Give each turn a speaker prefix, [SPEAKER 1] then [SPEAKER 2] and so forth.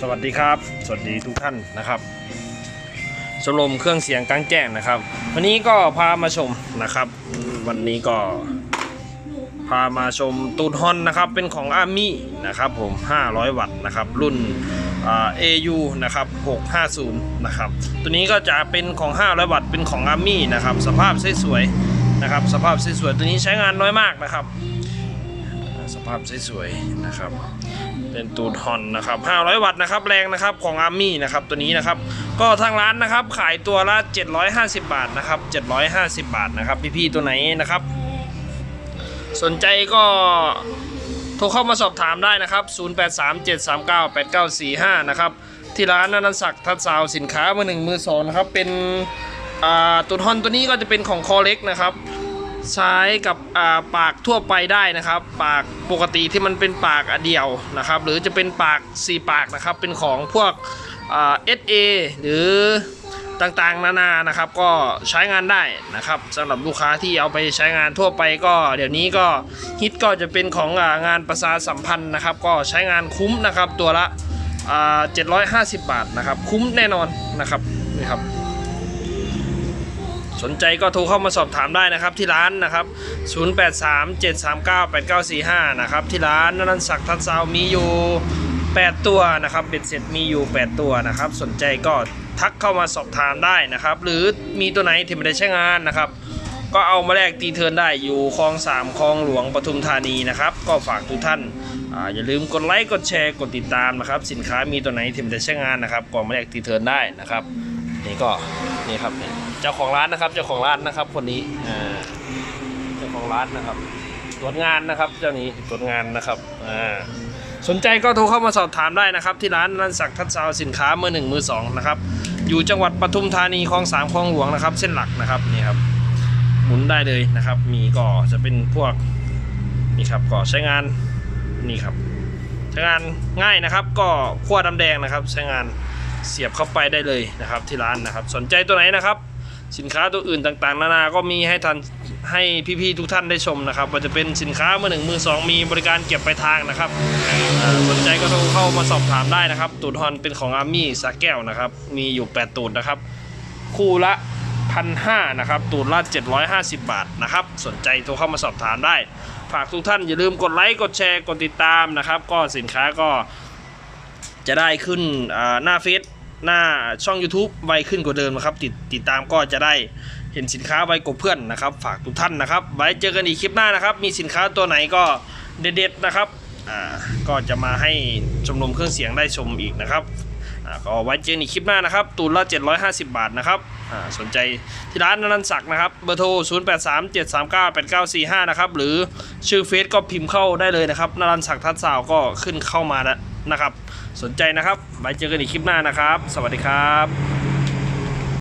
[SPEAKER 1] สวัสดีครับ สวัสดีทุกท่านนะครับชมรมเครื่องเสียงกลางแจ้งนะครับ วันนี้ก็พามาชมนะครับ วันนี้ก็พามาชมตูดฮอนนะครับ เป็นของอาร์มี่นะครับผม 500 วัตต์นะครับ รุ่นอ่า AU นะครับ 650 นะครับ ตัวนี้ก็จะเป็นของ 500 วัตต์ เป็นของอาร์มี่นะครับ สภาพสวยๆนะครับ สภาพสวยๆตัวนี้ใช้งานน้อยมากนะครับ ภาพสวยๆนะครับ เป็นตูดฮอนนะครับ 500 วัตต์นะครับแรงนะครับของอาร์มี่นะครับตัวนี้นะครับ ก็ทางร้านนะครับขายตัวละ 750 บาทนะครับ 750 บาทนะครับพี่ๆตัวไหนนะครับ สนใจก็โทรเข้ามาสอบถามได้นะครับ 0837398945 นะครับ ที่ร้านนันศักดิ์ทัดสาวสินค้ามือหนึ่งมือสองนะครับ เป็นตูดฮอนตัวนี้ก็จะเป็นของคอเล็กนะครับ ใช้กับปากทั่วไปได้นะครับ ปากปกติที่มันเป็นปากเดียวนะครับ หรือจะเป็นปาก 4 ปากนะครับ เป็นของพวกเอ่า SA หรือต่างๆนานานะครับ ก็ใช้งานได้นะครับสำหรับลูกค้าที่เอาไปใช้งานทั่วไปก็เดี๋ยวนี้ก็ฮิตก็จะเป็นของงานประชาสัมพันธ์นะครับ ก็ใช้งานคุ้มนะครับตัวละอ่า750 บาทนะครับ คุ้มแน่นอนนะครับนี่ครับ สนใจก็โทรเข้ามาสอบถามได้นะครับที่ร้านนะครับ 0837398945 นะครับที่ร้านนันศักดิ์ทันซาวมีอยู่ 8 ตัวนะครับเบ็ดเสร็จมีอยู่ 8 ตัวนะครับ สนใจก็ทักเข้ามาสอบถามได้นะครับ หรือมีตัวไหนที่ไม่ได้ใช้งานนะครับ ก็เอามาแลกตีเทินได้อยู่คลอง3คลองหลวงปทุมธานีนะครับ ก็ฝากทุกท่านอาอย่าลืมกดไลค์กดแชร์กดติดตามนะครับ สินค้ามีตัวไหนที่ไม่ได้ใช้งานนะครับก็มาแลกตีเทินได้นะครับ นี่ก็นี่ครับเจ้าของร้านนะครับเจ้าของร้านนะครับ คนนี้อ่าเจ้าของร้านนะครับตรวจงานนะครับ เจ้านี้ตรวจงานนะครับอ่าสนใจก็โทรเข้ามาสอบถามได้นะครับ ที่ร้านนันศักทัศน์ซาวสินค้ามือหนึ่งมือสองนะครับอยู่จังหวัดปทุมธานีคลองสามคลองหลวงนะครับ เส้นหลักนะครับนี่ครับหมุนได้เลยนะครับ มีก็จะเป็นพวกนี่ครับก็ใช้งานนี่ครับใช้งานง่ายนะครับ ก็ขั้วดำแดงนะครับ ใช้งาน เสียบเข้าไปได้เลยนะครับที่ร้านนะครับ สนใจตัวไหนนะครับ สินค้าตัวอื่นต่างๆ นานาก็มีให้ทันให้พี่ๆทุกท่านได้ชมนะครับว่าจะเป็นสินค้ามือหนึ่งมือสองมีบริการเก็บไปลายทางนะครับสนใจก็โทรเข้ามาสอบถามได้นะครับ ตูดฮอนเป็นของอาร์มี่สาแก้วนะครับ มีอยู่ 8 ตูดนะครับ คู่ละพันห้านะครับ ตูดละ 750 บาทนะครับ สนใจโทรเข้ามาสอบถามได้ ฝากทุกท่านอย่าลืมกดไลค์กดแชร์กดติดตามนะครับ ก็สินค้าก็จะได้ขึ้นหน้าเฟซ หน้าช่อง YouTube ไวขึ้นกว่าเดิมนะครับ ติดติดตามก็จะได้เห็นสินค้าไวกว่าเพื่อนนะครับ ฝากทุกท่านนะครับ ไว้เจอกันอีกคลิปหน้านะครับ มีสินค้าตัวไหนก็เด็ดๆนะครับอ่าก็จะมาให้ชมรมเครื่องเสียงได้ชมอีกนะครับอ่าก็ไว้เจอกันอีกคลิปหน้านะครับตูนละ750 บาทนะครับอ่าสนใจที่ร้านนันศักดิ์นะครับเบอร์โทร 0837398945 นะครับหรือชื่อเฟซก็พิมพ์เข้าได้เลยนะครับนันศักดิ์ทัศน์สาวก็ขึ้นเข้ามาแล้ว นะครับ สนใจนะครับไว้เจอกันอีกคลิปหน้านะครับ สวัสดีครับ